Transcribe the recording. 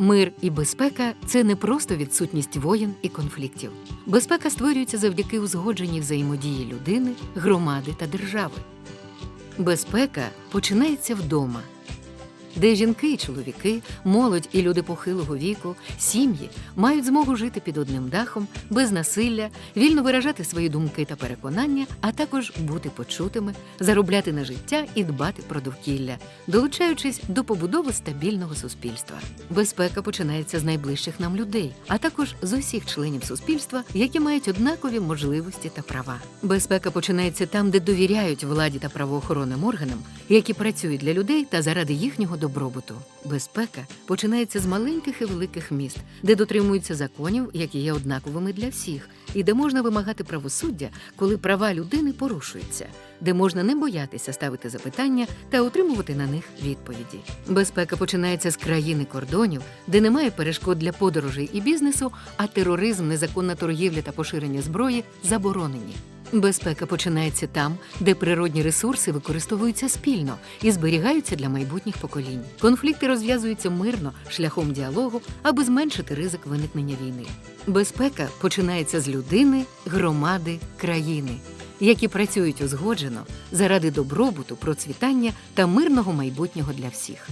Мир і безпека це не просто відсутність воєн і конфліктів. Безпека створюється завдяки узгодженій взаємодії людини, громади та держави. Безпека починається вдома, де жінки і чоловіки, молодь і люди похилого віку, сім'ї мають змогу жити під одним дахом, без насилля, вільно виражати свої думки та переконання, а також бути почутими, заробляти на життя і дбати про довкілля, долучаючись до побудови стабільного суспільства. Безпека починається з найближчих нам людей, а також з усіх членів суспільства, які мають однакові можливості та права. Безпека починається там, де довіряють владі та правоохоронним органам, які працюють для людей та заради їхнього добробуту. Безпека починається з маленьких і великих міст, де дотримуються законів, які є однаковими для всіх, і де можна вимагати правосуддя, коли права людини порушуються, де можна не боятися ставити запитання та отримувати на них відповіді. Безпека починається з країни кордонів, де немає перешкод для подорожей і бізнесу, а тероризм, незаконна торгівля та поширення зброї заборонені. Безпека починається там, де природні ресурси використовуються спільно і зберігаються для майбутніх поколінь. Конфлікти розв'язуються мирно шляхом діалогу, аби зменшити ризик виникнення війни. Безпека починається з людини, громади, країни, які працюють узгоджено заради добробуту, процвітання та мирного майбутнього для всіх.